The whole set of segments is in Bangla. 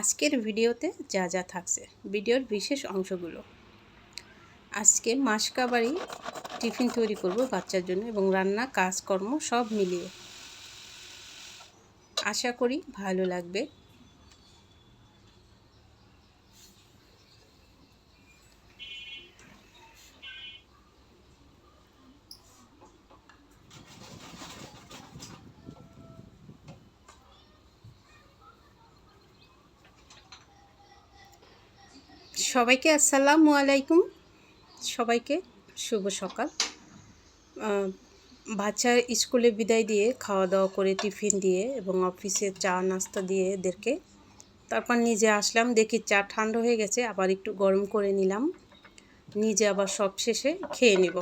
আজকের ভিডিওতে যা যা থাকছে, ভিডিওর বিশেষ অংশগুলো। আজকে মাসকাবাড়ি টিফিন তৈরি করব বাচ্চার জন্য এবং রান্না, কাজকর্ম সব মিলিয়ে। আশা করি ভালো লাগবে। সবাইকে আসসালামু আলাইকুম। সবাইকে শুভ সকাল। বাচ্চার স্কুলে বিদায় দিয়ে খাওয়া দাওয়া করে, টিফিন দিয়ে এবং অফিসে চা, নাস্তা দিয়ে এদেরকে তারপর নিজে আসলাম। দেখি চা ঠান্ডা হয়ে গেছে, আবার একটু গরম করে নিলাম। নিজে আবার সব শেষে খেয়ে নিব।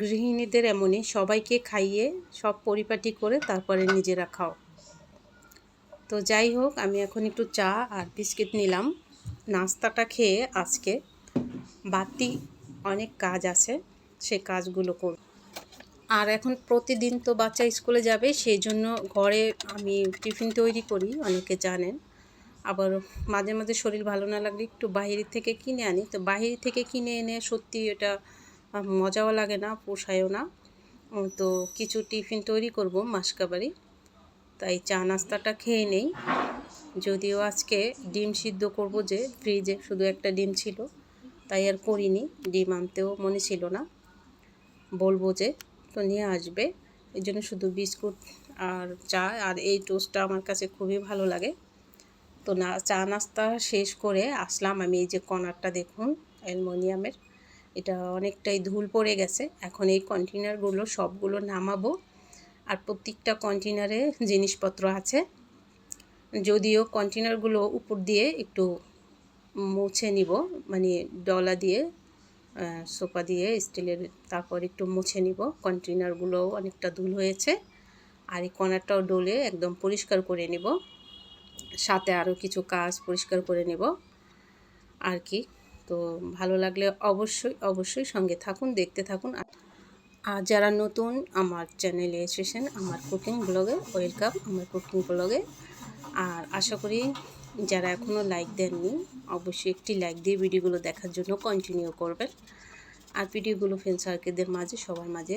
গৃহিণীদের এমনই, সবাইকে খাইয়ে, সব পরিপাটি করে তারপরে নিজেরা খাও। তো যাই হোক, আমি এখন একটু চা আর বিস্কিট নিলাম। নাস্তাটা খেয়ে আজকে বাতি অনেক কাজ আছে, সে কাজগুলো করব। আর এখন প্রতিদিন তো বাচ্চা স্কুলে যাবে, সেই জন্য ঘরে আমি টিফিন তৈরি করি, অনেকে জানেন। আবার মাঝে মাঝে শরীর ভালো না লাগলে একটু বাইরে থেকে কিনে আনি। তো বাইরে থেকে কিনে এনে সত্যি এটা মজাও লাগে না, পোষায়ও না। তো কিছু টিফিন তৈরি করব মাসকাবারি। তাই চা নাস্তাটা খেয়ে নেই। যদিও আজকে ডিম সিদ্ধ করব যে ফ্রিজে শুধু একটা ডিম ছিল, তাই আর করিনি। ডিম আনতেও মনে ছিল না। বলব যে তো নিয়ে আসবে। এই জন্য শুধু বিস্কুট আর চা আর এই টোস্টটা আমার কাছে খুবই ভালো লাগে। তো না, চা নাস্তা শেষ করে আসলাম আমি এই যে কর্নারটা দেখুন, অ্যালমোনিয়ামের। এটা অনেকটাই ধুল পড়ে গেছে। এখন এই কন্টেনারগুলো সবগুলো নামাবো। আর প্রত্যেকটা কন্টেনারে জিনিসপত্র আছে। যদিও কন্টেনারগুলো উপর দিয়ে একটু মুছে নিব মানে ডলা দিয়ে সোপা দিয়ে, স্টিলের তারপর একটু মুছে নিব। কন্টেনারগুলোও অনেকটা ধুল হয়েছে। আর এই কর্নারটাও ডলে একদম পরিষ্কার করে নিব। সাথে আরও কিছু কাজ পরিষ্কার করে নেব। আর কি, তো ভালো লাগলে অবশ্যই অবশ্যই সঙ্গে থাকুন, দেখতে থাকুন। আর যারা নতুন, আমার চ্যানেলে এসেছেন, আমার কুকিং ব্লগে ওয়েলকাম আমার কুকিং ব্লগে আর আশা করি যারা এখনও লাইক দেননি, অবশ্যই একটি লাইক দিয়ে ভিডিওগুলো দেখার জন্য কন্টিনিউ করবেন। আর ভিডিওগুলো ফ্রেন্ড সার্কেলদের মাঝে, সবার মাঝে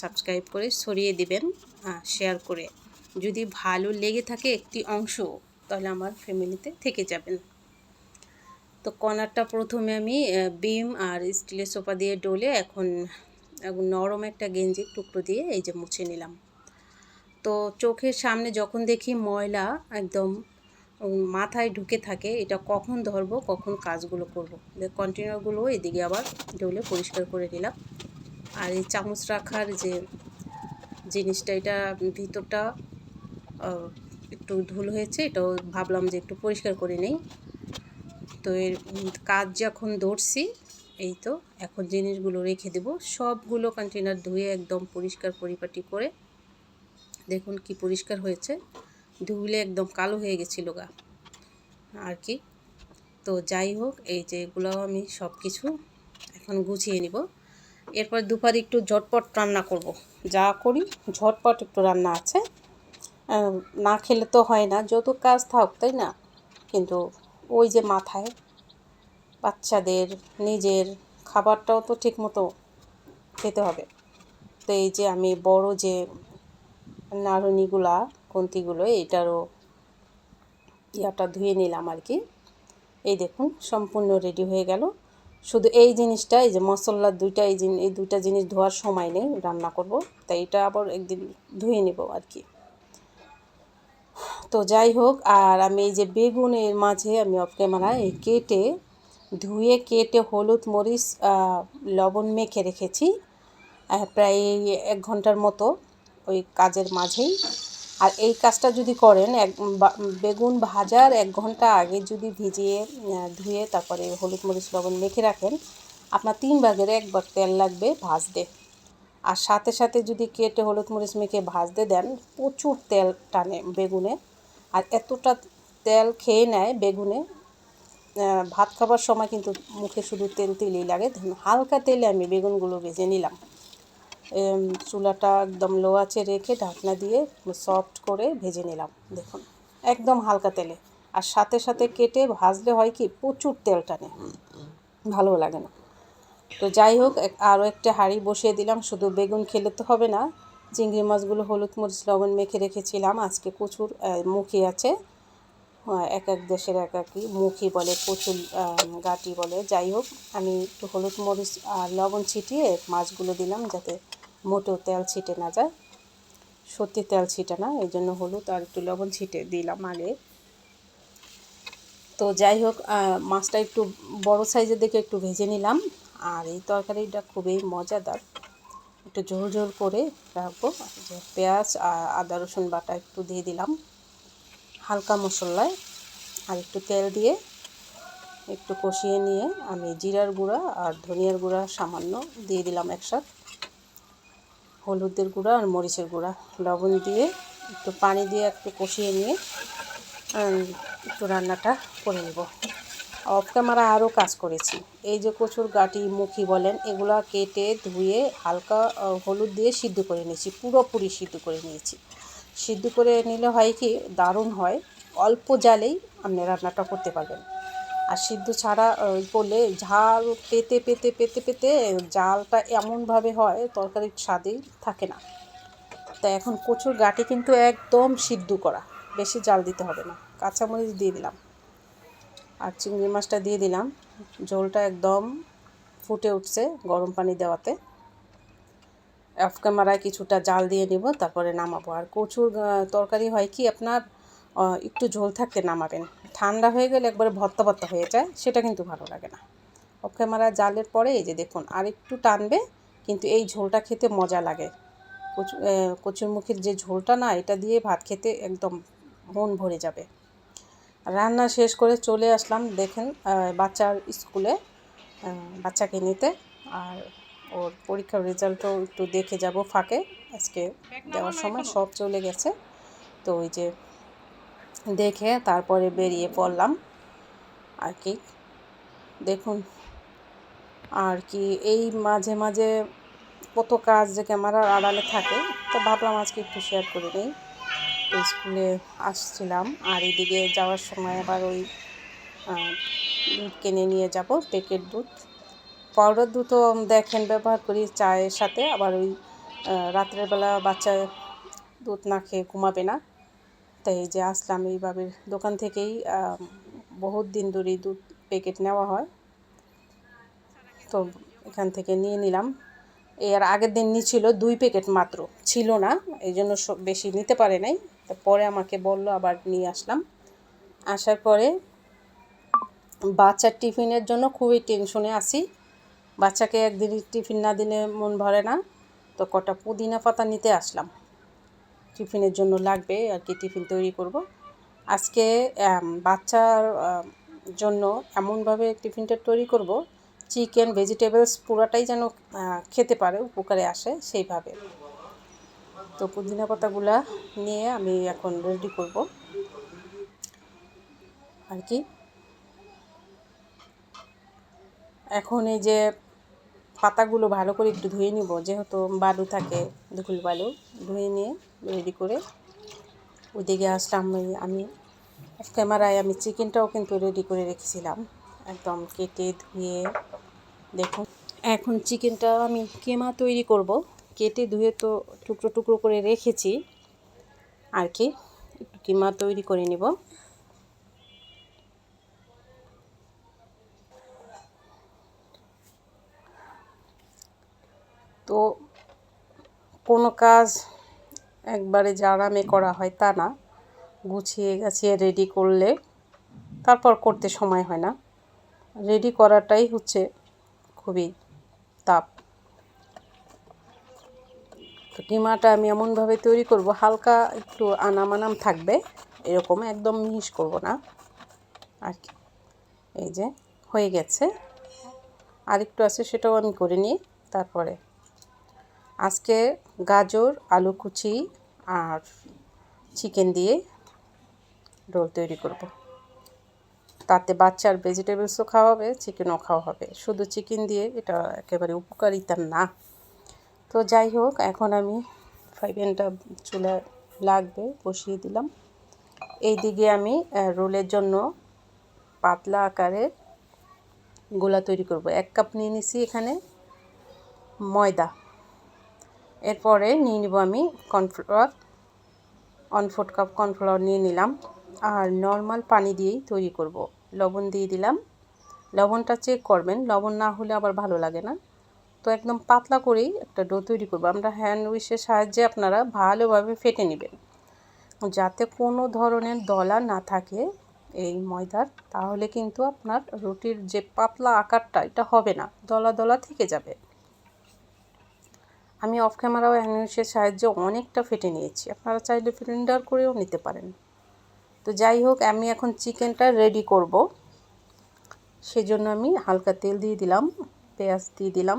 সাবস্ক্রাইব করে ছড়িয়ে দিবেন শেয়ার করে। যদি ভালো লেগে থাকে একটি অংশ, তাহলে আমার ফ্যামিলিতে থেকে যাবেন। তো কর্নারটা প্রথমে আমি বিম আর স্টিলের সোফা দিয়ে ডলে এখন এখন নরম একটা গেঞ্জির টুকরো দিয়ে এই যে মুছে নিলাম। তো চোখের সামনে যখন দেখি ময়লা একদম মাথায় ঢুকে থাকে, এটা কখন ধরবো, কখন কাজগুলো করব? কন্টেনারগুলো এদিকে আবার ডলে পরিষ্কার করে নিলাম। আর এই চামচ রাখার যে জিনিসটা, এটা ভিতরটা একটু ধুল হয়েছে, এটাও ভাবলাম যে একটু পরিষ্কার করে নেই। তো এর কাজ যখন ধরছি, এই তো, এখন জিনিসগুলো রেখে দেব। সবগুলো কন্টেনার ধুয়ে একদম পরিষ্কার পরিপাটি করে দেখুন কি পরিষ্কার হয়েছে। ধুলে একদম কালো হয়ে গেছিল গা। আর কি? তো যাই হোক, এই যে এগুলো আমি সব কিছু এখন গুছিয়ে নিব। এরপর দুপুরে একটু ঝটপট রান্না করব। যা করি, ঝটপট একটু রান্না আছে। না খেলে তো হয় না, যত কাজ থাক, তাই না? কিন্তু ওই যে মাথায় বাচ্চাদের নিজের খাবারটাও তো ঠিক মতো খেতে হবে। তো এই যে আমি বড় যে নাড়ুনিগুলা, কন্তিগুলো এটারও ইয়াটা ধুয়ে নিলাম আর কি। এই দেখুন, সম্পূর্ণ রেডি হয়ে গেল। শুধু এই জিনিসটা, এই যে মশলার দুইটা, এই জিনিস এই দুইটা জিনিস ধোয়ার সময় নেই, রান্না করব। তাই এটা আবার একদিন ধুয়ে নেব আর কি। তো যাই হোক, আর আমি এই যে বেগুনের মাঝে আমি অফ ক্যামেরায় এই কেটে ধুয়ে, কেটে হলুদ মরিচ লবণ মেখে রেখেছি প্রায় এক ঘণ্টার মতো। ওই কাজের মাঝেই। আর এই কাজটা যদি করেন, এক বেগুন ভাজার এক ঘণ্টা আগে যদি ভিজিয়ে ধুয়ে তারপরে হলুদ মরিচ, লবণ মেখে রাখেন, আপনার তিন ভাগের এক ভাগ তেল লাগবে ভাজতে। আর সাথে সাথে যদি কেটে হলুদ মরিচ মেখে ভাজতে দেন, প্রচুর তেল টানে বেগুনে। আর এতটা তেল খেয়ে নেয় বেগুনে ভাত খাবার সময় কিন্তু মুখে শুধু তেল তেলই লাগে। হালকা তেলে আমি বেগুনগুলো ভেজে নিলাম। চুলাটা একদম লো আছে রেখে ঢাকনা দিয়ে সফট করে ভেজে নিলাম, দেখুন, একদম হালকা তেলে। আর সাথে সাথে কেটে ভাজলে হয় কি, প্রচুর তেল টানে। ভালো লাগে না। তো যাই হোক আরও একটা হাঁড়ি বসিয়ে দিলাম, শুধু বেগুন খেলে তো হবে না। চিংড়ি মাছগুলো হলুদ মরিচ, লবণ মেখে রেখেছিলাম, আজকে প্রচুর মুখে আছে। এক এক দেশের এক একই মুখি বলে কচুর গাটি বলে। যাই হোক, আমি একটু হলুদ মরিচ আর লবণ ছিটিয়ে মাছগুলো দিলাম যাতে মোটেও তেল ছিটে না যায়। সত্যি তেল ছিটে না, এই জন্য হলুদ আর একটু লবণ ছিটে দিলাম আগে। তো যাই হোক মাছটা একটু বড় সাইজের দেখে একটু ভেজে নিলাম। আর এই তরকারিটা খুবই মজাদার। একটু ঝোল ঝোল করে রাখব। পেঁয়াজ আর আদা রসুন বাটা একটু দিয়ে দিলাম। হালকা মশলায় আর একটু তেল দিয়ে একটু কষিয়ে নিয়ে আমি জিরার গুঁড়া আর ধনিয়ার গুঁড়া সামান্য দিয়ে দিলাম একসাথে। হলুদের গুঁড়া আর মরিচের গুঁড়া, লবণ দিয়ে একটু পানি দিয়ে একটু কষিয়ে নিয়ে একটু রান্নাটা করে নেব। অফ ক্যামেরা আরও কাজ করেছি। এই যে কচুর গাটি, মুখি বলেন, এগুলা কেটে ধুয়ে হালকা হলুদ দিয়ে সিদ্ধ করে নিয়েছি, পুরোপুরি সিদ্ধ করে নিয়েছি। সিদ্ধ করে নিলে হয় কি, দারুণ হয়। অল্প জালেই আপনি রান্নাটা করতে পারবেন। আর সিদ্ধ ছাড়া করলে ঝাল পেতে পেতে পেতে পেতে জালটা এমনভাবে হয়, তরকারির স্বাদেই থাকে না। তা এখন কচুর গাটি কিন্তু একদম সিদ্ধ করা। বেশি জাল দিতে হবে না। কাঁচামরিচ দিয়ে দিলাম। আর চিংড়ি মাছটা দিয়ে দিলাম। ঝোলটা একদম ফুটে উঠছে গরম পানি দেওয়াতে। অফ ক্যামেরায় কিছুটা জাল দিয়ে নিব, তারপরে নামাবো। আর কচুর তরকারি হয় কি আপনার একটু ঝোল থাকতে নামাবেন। ঠান্ডা হয়ে গেলে একবারে ভর্তা ভর্তা হয়ে যায়, সেটা কিন্তু ভালো লাগে না। অফ ক্যামেরা জালের পরে এই যে দেখুন, আর একটু টানবে, কিন্তু এই ঝোলটা খেতে মজা লাগে। কচু কচুর মুখের যে ঝোলটা না, এটা দিয়ে ভাত খেতে একদম মন ভরে যাবে। রান্না শেষ করে চলে আসলাম, দেখেন বাচ্চার স্কুলে বাচ্চাকে নিতে। আর ওর পরীক্ষার রেজাল্টও একটু দেখে যাব ফাঁকে। আজকে দেওয়ার সময় সব চলে গেছে। তো ওই যে দেখে তারপরে বেরিয়ে পড়লাম। আর কি? দেখুন আর কি এই মাঝে মাঝে কত কাজ যে ক্যামেরার আড়ালে থাকে তো ভাবলাম আজকে একটু শেয়ার করে নিই। তো স্কুলে আসছিলাম আর এদিকে যাওয়ার সময় আবার ওই দুধ কিনে নিয়ে যাব প্যাকেট দুধ। পাউডার দুধও দেখেন, ব্যবহার করি চায়ের সাথে। আবার ওই রাত্রের বেলা বাচ্চা দুধ না খেয়ে ঘুমাবে না। তাই যে আসলাম এইভাবে দোকান থেকেই বহুত দিন ধরেই দুধ প্যাকেট নেওয়া হয়। তো এখান থেকে নিয়ে নিলাম। এর আগের দিন নিয়েছিল দুই প্যাকেট মাত্র, ছিল না, এই জন্য বেশি নিতে পারে নাই। পরে আমাকে বলল, আবার নিয়ে আসলাম। আসার পরে বাচ্চার টিফিনের জন্য খুবই টেনশনে আছি। বাচ্চাকে একদিন টিফিন না দিলে মন ভরে না। তো কটা পুদিনা পাতা নিতে আসলাম। টিফিনের জন্য লাগবে আর কি টিফিন তৈরি করব। আজকে বাচ্চার জন্য এমনভাবে টিফিনটা তৈরি করব। চিকেন, ভেজিটেবলস পুরাটাই যেন খেতে পারে, উপকারে আসে সেইভাবে। তো পুদিনা পাতাগুলা নিয়ে আমি এখন রেডি করব। আর কি? এখন এই যে পাতাগুলো ভালো করে একটু ধুয়ে নিব, যেহেতু বালু থাকে, ধুল বালু, ধুয়ে নিয়ে রেডি করে ওইদিকে আসলাম আমি ক্যামেরায় আমি চিকেনটাও কিন্তু রেডি করে রেখেছিলাম, একদম কেটে ধুয়ে দেখুন। এখন চিকেনটা আমি কেমা তৈরি করব, কেটে ধুয়ে তো টুকরো টুকরো করে রেখেছি, আর কি, একটু কিমা তৈরি করে নেব। তো কোনো কাজ একবারে যে আরামে করা হয় তা না। গুছিয়ে গাছিয়ে রেডি করলে তারপর করতে সময় হয় না। রেডি করাটাই হচ্ছে খুবই তাপ। তো আমি এমনভাবে তৈরি করব, হালকা একটু আনাম আনাম থাকবে, এরকম একদম মিহিস করব না। আর কি, এই যে হয়ে গেছে। আর একটু আছে সেটাও আমি করে নিই, তারপরে আজকে গাজর আলু কুচি আর চিকেন দিয়ে রোল তৈরি করব। তাতে বাচ্চার ভেজিটেবলসও খাওয়া হবে চিকেনও খাওয়া হবে। শুধু চিকেন দিয়ে এটা একেবারে উপকারিতা না। তো যাই হোক, এখন আমি ফ্রাই প্যানটা চুলা লাগবে, বসিয়ে দিলাম। এই দিকে আমি রোলের জন্য পাতলা আকারের গোলা তৈরি করব। এক কাপ নিয়ে নিছি এখানে ময়দা। এরপরে নিয়ে নিব আমি cornflour one fourth cup cornflour নিয়ে নিলাম। আর নর্মাল পানি দিয়েই তৈরি করব। লবণ দিয়ে দিলাম। লবণটা চেক করবেন। লবণ না হলে আবার ভালো লাগে না। তো একদম পাতলা করেই একটা ডো তৈরি করব। আমরা হ্যান্ড উইশের সাহায্যে আপনারা ভালোভাবে ফেটে নেবেন। যাতে কোনো ধরনের দলা না থাকে এই ময়দার, তাহলে কিন্তু আপনার রুটির যে পাতলা আকারটা, এটা হবে না। দলা দলা থেকে যাবে। আমি অফ ক্যামেরাও হ্যান্ডউইশের সাহায্যে অনেকটা ফেটে নিয়েছি। আপনারা চাইলে ফিলিন্ডার করেও নিতে পারেন। তো যাই হোক, আমি এখন চিকেনটা রেডি করব। সেজন্য আমি হালকা তেল দিয়ে দিলাম, পেঁয়াজ দিয়ে দিলাম।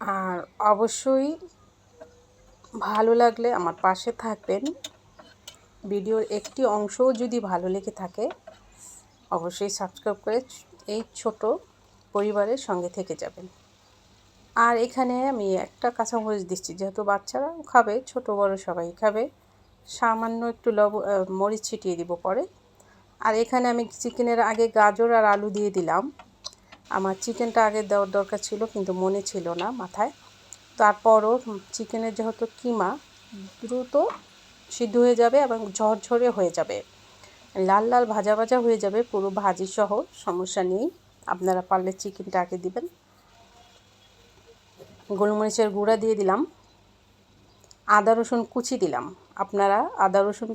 আর অবশ্যই ভালো লাগলে আমার পাশে থাকবেন। ভিডিওর একটি অংশও যদি ভালো লেগে থাকে, অবশ্যই সাবস্ক্রাইব করে এই ছোট পরিবারের সঙ্গে থেকে যাবেন। আর এখানে আমি একটা কাঁচামরিচ দিচ্ছি। যেহেতু বাচ্চারা খাবে, ছোট, বড় সবাই খাবে, সামান্য একটু লব মরিচ ছিটিয়ে দিব পরে। আর এখানে আমি চিকেনের আগে গাজর আর আলু দিয়ে দিলাম। আমার চিকেনটা আগে দেওয়ার দরকার ছিল, কিন্তু মনে ছিল না মাথায়। তারপরও চিকেনের যেহেতু কিমা, দ্রুত সিদ্ধ হয়ে যাবে এবং ঝরঝরে হয়ে যাবে। লাল লাল ভাজা ভাজা হয়ে যাবে, পুরো ভাজি সহ, সমস্যা নেই। আপনারা পারলে চিকেনটা আগে দিবেন। গোলমরিচের গুঁড়া দিয়ে দিলাম। আদা, রসুন কুচি দিলাম। আপনারা আদা, রসুন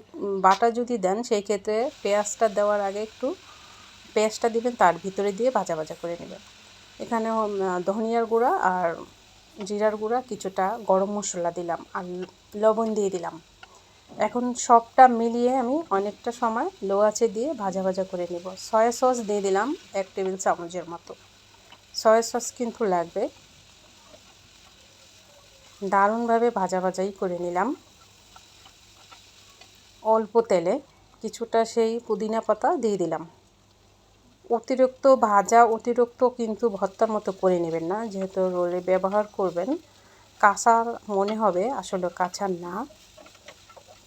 বাটা যদি দেন, সেই ক্ষেত্রে পেঁয়াজটা দেওয়ার আগে একটু পেঁয়াজটা দিবেন, তার ভিতরে দিয়ে ভাজা ভাজা করে নেবেন। এখানে ধনিয়ার গুঁড়া আর জিরার গুঁড়া কিছুটা গরম মশলা দিলাম আর লবণ দিয়ে দিলাম। এখন সবটা মিলিয়ে আমি অনেকটা সময় লো আঁচে দিয়ে ভাজা ভাজা করে নেব। সয়া সস দিয়ে দিলাম এক টেবিল চামচের মতো। সয়া সস কিন্তু লাগবে। দারুণভাবে ভাজা ভাজাই করে নিলাম। অল্প তেলে কিছুটা সেই পুদিনা পাতা দিয়ে দিলাম। অতিরিক্ত ভাজা, অতিরিক্ত কিন্তু ভর্তার মতো করে নেবেন না, যেহেতু রোলে ব্যবহার করবেন। কাঁচা মনে হবে, আসলে কাঁচা না।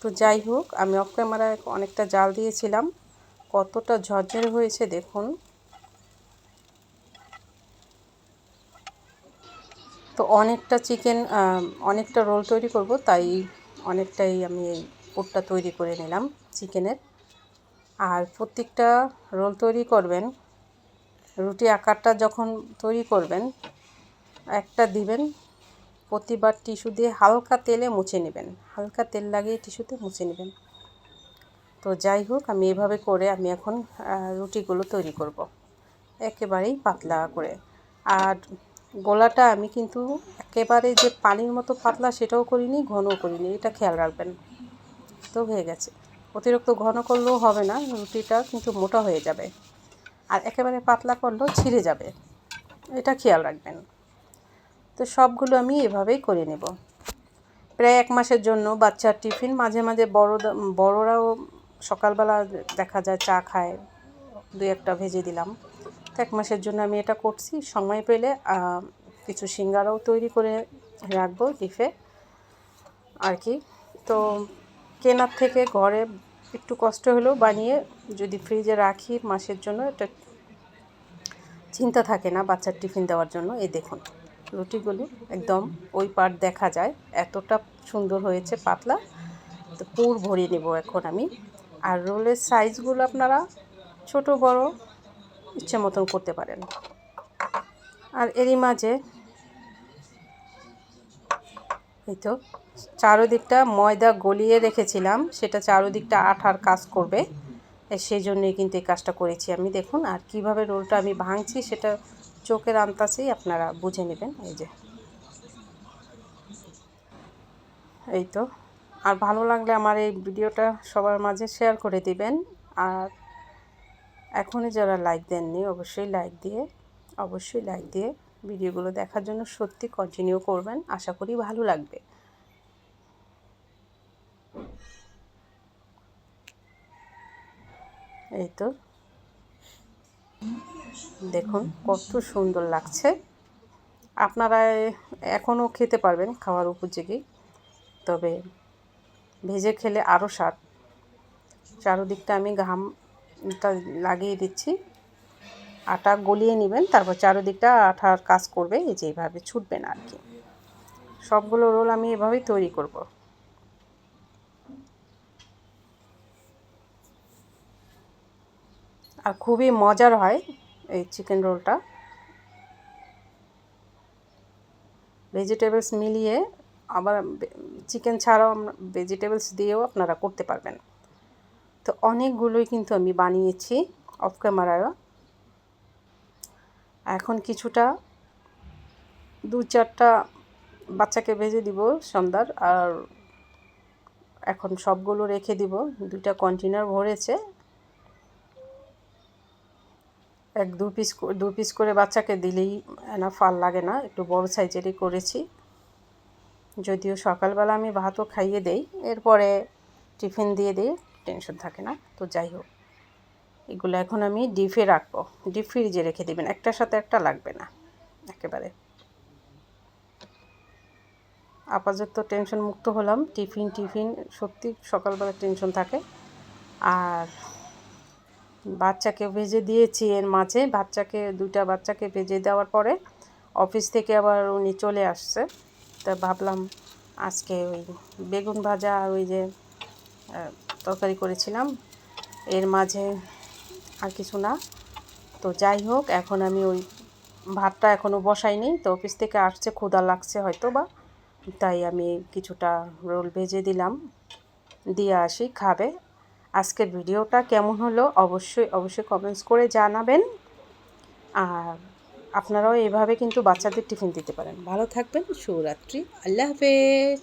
তো যাই হোক, আমি অফ ক্যামেরায় অনেকটা জাল দিয়েছিলাম। কতটা ঝরঝরে হয়েছে দেখুন। তো অনেকটা চিকেন অনেকটা রোল তৈরি করব, তাই অনেকটাই আমি এই তৈরি করে নিলাম চিকেনের আর প্রত্যেকটা রোল তৈরি করবেন, রুটি আকারটা যখন তৈরি করবেন, একটা দিবেন প্রতিবার টিস্যু দিয়ে হালকা তেলে মুছে নেবেন। হালকা তেল লাগিয়ে টিস্যুতে মুছে নেবেন। তো যাই হোক, আমি এভাবে করে আমি এখন রুটিগুলো তৈরি করব। একেবারেই পাতলা করে। আর গোলাটা আমি কিন্তু একেবারে যে পানির মতো পাতলা সেটাও করিনি, ঘনও করিনি। এটা খেয়াল রাখবেন। তো হয়ে গেছে। অতিরিক্ত ঘন করলেও হবে না, রুটিটা কিন্তু মোটা হয়ে যাবে। আর একেবারে পাতলা করলেও ছিঁড়ে যাবে। এটা খেয়াল রাখবেন। তো সবগুলো আমি এভাবেই করে নেব। প্রায় এক মাসের জন্য বাচ্চার টিফিন। মাঝে মাঝে বড় বড়রাও সকালবেলা দেখা যায় চা খায়, দুই একটা ভেজে দিলাম। তো এক মাসের জন্য আমি এটা করছি। সময় পেলে কিছু সিঙ্গারাও তৈরি করে রাখব ডিফে। আর কি। তো কেনার থেকে ঘরে একটু কষ্ট হলেও বানিয়ে যদি ফ্রিজে রাখি মাসের জন্য, এটা চিন্তা থাকে না বাচ্চার টিফিন দেওয়ার জন্য। এই দেখুন। রুটিগুলো একদম ওই পাট দেখা যায়। এতটা সুন্দর হয়েছে পাতলা। তো পুর ভরিয়ে নেব এখন আমি। আর রোলের সাইজগুলো আপনারা ছোট, বড় ইচ্ছে মতন করতে পারেন। আর এরই মাঝে এই তো চারোদিকটা ময়দা গলিয়ে রেখেছিলাম। সেটা চারোদিকটা আঠার কাজ করবে। সেই জন্যই কিন্তু এই কাজটা করেছি আমি। দেখুন, আর কীভাবে রোলটা আমি ভাঙছি সেটা চোখের আন্তাসেই আপনারা বুঝে নেবেন, এই যে। এই তো। আর ভালো লাগলে আমার এই ভিডিওটা সবার মাঝে শেয়ার করে দিবেন। আর এখনই যারা লাইক দেননি, অবশ্যই লাইক দিয়ে, অবশ্যই লাইক দিয়ে ভিডিওগুলো দেখার জন্য সত্যি কন্টিনিউ করবেন। আশা করি ভালো লাগবে। এই তো। দেখুন, কত সুন্দর লাগছে। আপনারা এখনও খেতে পারবেন খাওয়ার উপযোগী। তবে ভেজে খেলে আরও স্বাদ। চারোদিকটা আমি ঘামটা লাগিয়ে দিচ্ছি। আটা গলিয়ে নেবেন, তারপর চারোদিকটা আঠার কাজ করবে, এই যে এইভাবে ছুটবে না আর কি। সবগুলো রোল আমি এভাবেই তৈরি করব। আর খুবই মজার হয় এই চিকেন রোলটা ভেজিটেবলস মিলিয়ে আবার চিকেন ছাড়াও আমরা ভেজিটেবলস দিয়েও আপনারা করতে পারবেন। তো অনেকগুলোই কিন্তু আমি বানিয়েছি অফ ক্যামেরায় এখন কিছুটা, দু চারটা বাচ্চাকে ভেজে দিব সন্ধ্যার, আর এখন সবগুলো রেখে দিব। দুইটা কন্টেনার ভরেছে। এক দু পিস দু পিস করে বাচ্চাকে দিলেই না ফাল লাগে না, একটু বড় সাইজেরই করেছি। যদিও সকালবেলা আমি ভাতও খাইয়ে দেই, এরপরে টিফিন দিয়ে দিই, টেনশন থাকে না, তো যাই হোক। এগুলো এখন আমি ডিপে রাখব, ডিপ ফ্রিজে রেখে দেবেন, একটার সাথে একটা লাগবে না, একেবারে। আপাতত টেনশন মুক্ত হলাম, টিফিন টিফিন, সত্যি সকালবেলা টেনশন থাকে। আর বাচ্চাকে ভেজে দিয়েছি এর মাঝে। বাচ্চাকে, দুইটা বাচ্চাকে ভেজে দেওয়ার পরে অফিস থেকে আবার উনি চলে আসছে। তা ভাবলাম আজকে ওই বেগুন ভাজা আর ওই যে তরকারি করেছিলাম। এর মাঝে আর কিছু না। তো যাই হোক, এখন আমি ওই ভাতটা এখনও বসাইনি। তো অফিস থেকে আসছে ক্ষুদা লাগছে হয়তো বা। তাই আমি কিছুটা রোল ভেজে দিলাম। দিয়ে আসি, খাবে। আজকের ভিডিওটা কেমন হলো অবশ্যই অবশ্যই কমেন্টস করে জানাবেন। আর আপনারাও এভাবে কিন্তু বাচ্চাদের টিফিন দিতে পারেন। ভালো থাকবেন, শুভরাত্রি, আল্লাহ হাফেজ।